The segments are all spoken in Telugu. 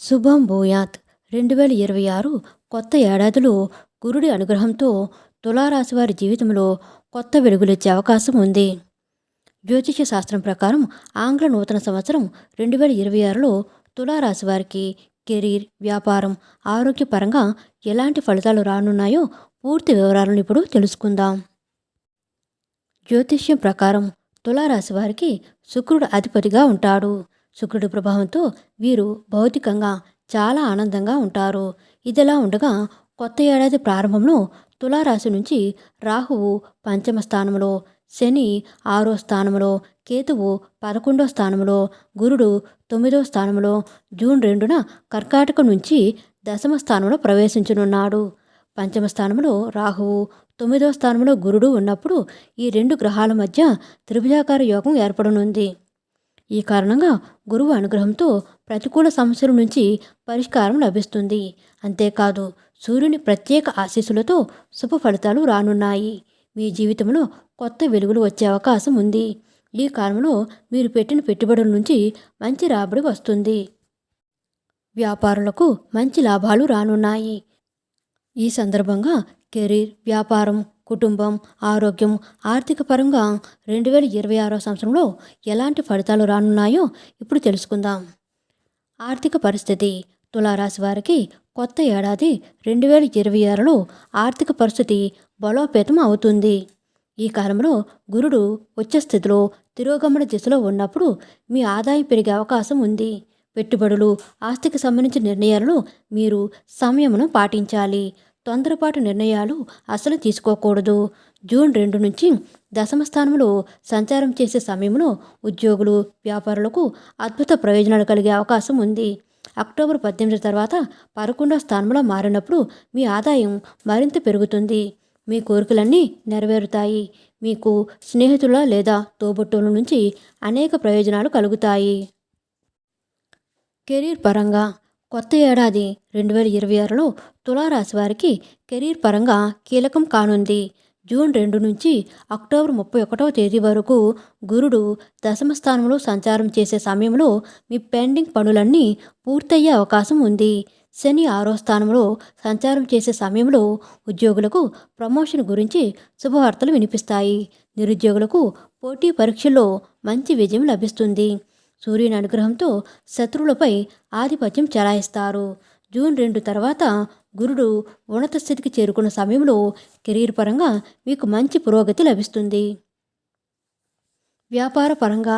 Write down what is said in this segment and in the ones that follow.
శుభం భూయాత్. రెండు వేల ఇరవై ఆరు కొత్త ఏడాదిలో గురుడి అనుగ్రహంతో తులారాశి వారి జీవితంలో కొత్త వెలుగులొచ్చే అవకాశం ఉంది. జ్యోతిష శాస్త్రం ప్రకారం ఆంగ్ల నూతన సంవత్సరం రెండు వేల ఇరవై ఆరులో తులారాశి వారికి కెరీర్ వ్యాపారం ఆరోగ్యపరంగా ఎలాంటి ఫలితాలు రానున్నాయో పూర్తి వివరాలను ఇప్పుడు తెలుసుకుందాం. జ్యోతిష్యం ప్రకారం తులారాశి వారికి శుక్రుడు అధిపతిగా ఉంటాడు. శుక్రుడి ప్రభావంతో వీరు భౌతికంగా చాలా ఆనందంగా ఉంటారు. ఇదిలా ఉండగా కొత్త ఏడాది ప్రారంభంలో తులారాశి నుంచి రాహువు పంచమ స్థానంలో శని ఆరో స్థానంలో కేతువు పదకొండో స్థానంలో గురుడు తొమ్మిదో స్థానంలో జూన్ రెండున కర్కాటక నుంచి దశమ స్థానంలో ప్రవేశించనున్నాడు. పంచమ స్థానంలో రాహువు తొమ్మిదో స్థానంలో గురుడు ఉన్నప్పుడు ఈ రెండు గ్రహాల మధ్య త్రిభుజాకార యోగం ఏర్పడనుంది. ఈ కారణంగా గురువు అనుగ్రహంతో ప్రతికూల సమస్యల నుంచి పరిష్కారం లభిస్తుంది. అంతేకాదు సూర్యుని ప్రత్యేక ఆశీస్సులతో శుభ ఫలితాలు రానున్నాయి. మీ జీవితంలో కొత్త వెలుగులు వచ్చే అవకాశం ఉంది. ఈ కాలంలో మీరు పెట్టిన పెట్టుబడుల నుంచి మంచి రాబడి వస్తుంది. వ్యాపారులకు మంచి లాభాలు రానున్నాయి. ఈ సందర్భంగా కెరీర్ వ్యాపారం కుటుంబం ఆరోగ్యం ఆర్థిక పరంగా రెండు వేల ఇరవై ఆరో సంవత్సరంలో ఎలాంటి ఫలితాలు రానున్నాయో ఇప్పుడు తెలుసుకుందాం. ఆర్థిక పరిస్థితి. తులారాశి వారికి కొత్త ఏడాది రెండు వేల ఇరవై ఆరులో ఆర్థిక పరిస్థితి బలోపేతం అవుతుంది. ఈ కాలంలో గురుడు ఉచ్చ స్థితిలో తిరోగమన దిశలో ఉన్నప్పుడు మీ ఆదాయం పెరిగే అవకాశం ఉంది. పెట్టుబడులు ఆస్తికి సంబంధించిన నిర్ణయాలను మీరు సమయమును పాటించాలి. తొందరపాటు నిర్ణయాలు అసలు తీసుకోకూడదు. జూన్ రెండు నుంచి దశమ స్థానంలో సంచారం చేసే సమయంలో ఉద్యోగులు వ్యాపారులకు అద్భుత ప్రయోజనాలు కలిగే అవకాశం ఉంది. అక్టోబర్ పద్దెనిమిది తర్వాత పదకొండో స్థానంలో మారినప్పుడు మీ ఆదాయం మరింత పెరుగుతుంది. మీ కోరికలన్నీ నెరవేరుతాయి. మీకు స్నేహితుల లేదా తోబుట్టువుల నుంచి అనేక ప్రయోజనాలు కలుగుతాయి. కెరీర్ పరంగా కొత్త ఏడాది రెండు వేల ఇరవై ఆరులో తులారాశి వారికి కెరీర్ పరంగా కీలకం కానుంది. జూన్ రెండు నుంచి అక్టోబర్ ముప్పై ఒకటవ తేదీ వరకు గురుడు దశమ స్థానంలో సంచారం చేసే సమయంలో మీ పెండింగ్ పనులన్నీ పూర్తయ్యే అవకాశం ఉంది. శని ఆరో స్థానంలో సంచారం చేసే సమయంలో ఉద్యోగులకు ప్రమోషన్ గురించి శుభవార్తలు వినిపిస్తాయి. నిరుద్యోగులకు పోటీ పరీక్షల్లో మంచి విజయం లభిస్తుంది. సూర్యుని అనుగ్రహంతో శత్రువులపై ఆధిపత్యం చెలాయిస్తారు. జూన్ రెండు తర్వాత గురుడు ఉన్నత స్థితికి చేరుకున్న సమయంలో కెరీర్ పరంగా మీకు మంచి పురోగతి లభిస్తుంది. వ్యాపార పరంగా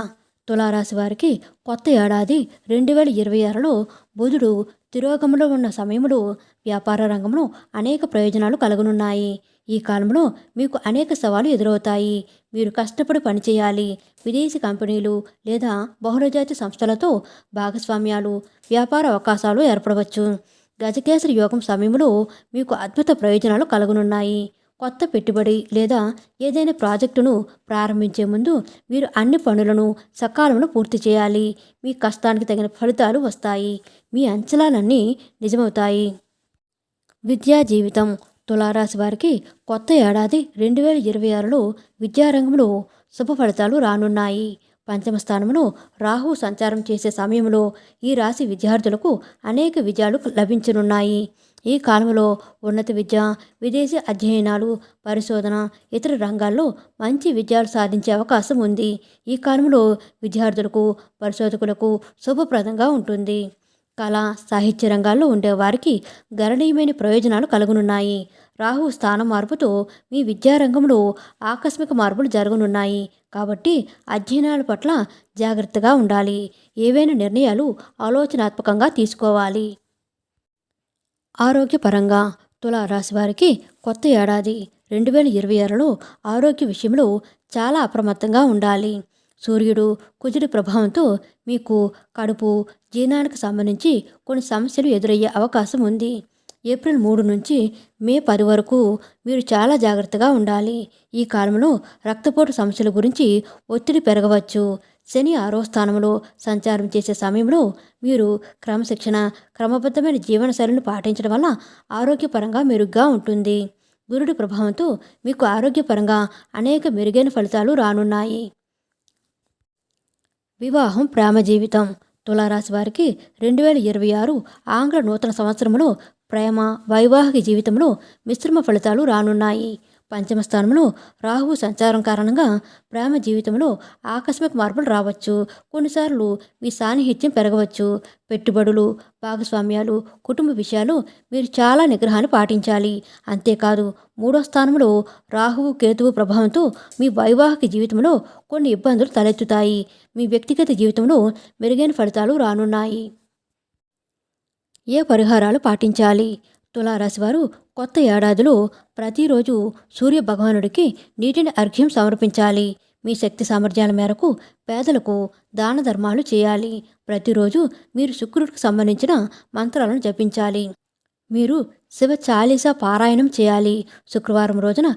తులారాశి వారికి కొత్త ఏడాది రెండు వేల ఇరవై ఆరులో బుధుడు తిరోగములో ఉన్న సమయంలో వ్యాపార రంగంలో అనేక ప్రయోజనాలు కలగనున్నాయి. ఈ కాలంలో మీకు అనేక సవాలు ఎదురవుతాయి. మీరు కష్టపడి పనిచేయాలి. విదేశీ కంపెనీలు లేదా బహుళజాతి సంస్థలతో భాగస్వామ్యాలు వ్యాపార అవకాశాలు ఏర్పడవచ్చు. గజకేసరి యోగం సమయంలో మీకు అద్భుత ప్రయోజనాలు కలగనున్నాయి. కొత్త పెట్టుబడి లేదా ఏదైనా ప్రాజెక్టును ప్రారంభించే ముందు మీరు అన్ని పనులను సకాలంలో పూర్తి చేయాలి. మీ కష్టానికి తగిన ఫలితాలు వస్తాయి. మీ అంచనాలన్నీ నిజమవుతాయి. విద్యా జీవితం. తులారాశి వారికి కొత్త ఏడాది రెండు వేల ఇరవై ఆరులో విద్యారంగంలో శుభ ఫలితాలు రానున్నాయి. పంచమ స్థానంలో రాహు సంచారం చేసే సమయంలో ఈ రాశి విద్యార్థులకు అనేక విజయాలు లభించనున్నాయి. ఈ కాలంలో ఉన్నత విద్య విదేశీ అధ్యయనాలు పరిశోధన ఇతర రంగాల్లో మంచి విజయాలు సాధించే అవకాశం ఉంది. ఈ కాలంలో విద్యార్థులకు పరిశోధకులకు శుభప్రదంగా ఉంటుంది. కళా సాహిత్య రంగాల్లో ఉండేవారికి గణనీయమైన ప్రయోజనాలు కలుగునున్నాయి. రాహు స్థానం మార్పుతో మీ విద్యారంగంలో ఆకస్మిక మార్పులు జరగనున్నాయి. కాబట్టి అధ్యయనాల పట్ల జాగ్రత్తగా ఉండాలి. ఏవైనా నిర్ణయాలు ఆలోచనాత్మకంగా తీసుకోవాలి. ఆరోగ్యపరంగా తులారాశి వారికి కొత్త ఏడాది రెండు వేల ఇరవై ఆరులో ఆరోగ్య విషయంలో చాలా అప్రమత్తంగా ఉండాలి. సూర్యుడు కుజుడి ప్రభావంతో మీకు కడుపు జీర్ణానికి సంబంధించి కొన్ని సమస్యలు ఎదురయ్యే అవకాశం ఉంది. ఏప్రిల్ మూడు నుంచి మే పది వరకు మీరు చాలా జాగ్రత్తగా ఉండాలి. ఈ కాలంలో రక్తపోటు సమస్యల గురించి ఒత్తిడి పెరగవచ్చు. శని ఆరో స్థానంలో సంచారం చేసే సమయంలో మీరు క్రమశిక్షణ క్రమబద్ధమైన జీవనశైలిని పాటించడం వల్ల ఆరోగ్యపరంగా మెరుగ్గా ఉంటుంది. గురుడి ప్రభావంతో మీకు ఆరోగ్యపరంగా అనేక మెరుగైన ఫలితాలు రానున్నాయి. వివాహం ప్రేమ జీవితం తులారాశి వారికి రెండు వేల ఇరవై ఆరు ఆంగ్ల నూతన సంవత్సరంలో ప్రేమ వైవాహిక జీవితంలో మిశ్రమ ఫలితాలు రానున్నాయి. పంచమ స్థానంలో రాహువు సంచారం కారణంగా ప్రేమ జీవితంలో ఆకస్మిక మార్పులు రావచ్చు. కొన్నిసార్లు మీ సాన్నిహిత్యం పెరగవచ్చు. పెట్టుబడులు భాగస్వామ్యాలు కుటుంబ విషయాలు మీరు చాలా నిగ్రహాన్ని పాటించాలి. అంతేకాదు మూడో స్థానంలో రాహువు కేతువు ప్రభావంతో మీ వైవాహిక జీవితంలో కొన్ని ఇబ్బందులు తలెత్తుతాయి. మీ వ్యక్తిగత జీవితంలో మెరుగైన ఫలితాలు రానున్నాయి. ఏ పరిహారాలు పాటించాలి? తులారాశి వారు కొత్త ఏడాదిలో ప్రతిరోజు సూర్య భగవానుడికి నీటిని అర్ఘ్యం సమర్పించాలి. మీ శక్తి సామర్థ్యాల మేరకు పేదలకు దాన ధర్మాలు చేయాలి. ప్రతిరోజు మీరు శుక్రుడికి సంబంధించిన మంత్రాలను జపించాలి. మీరు శివ చాలీసా పారాయణం చేయాలి. శుక్రవారం రోజున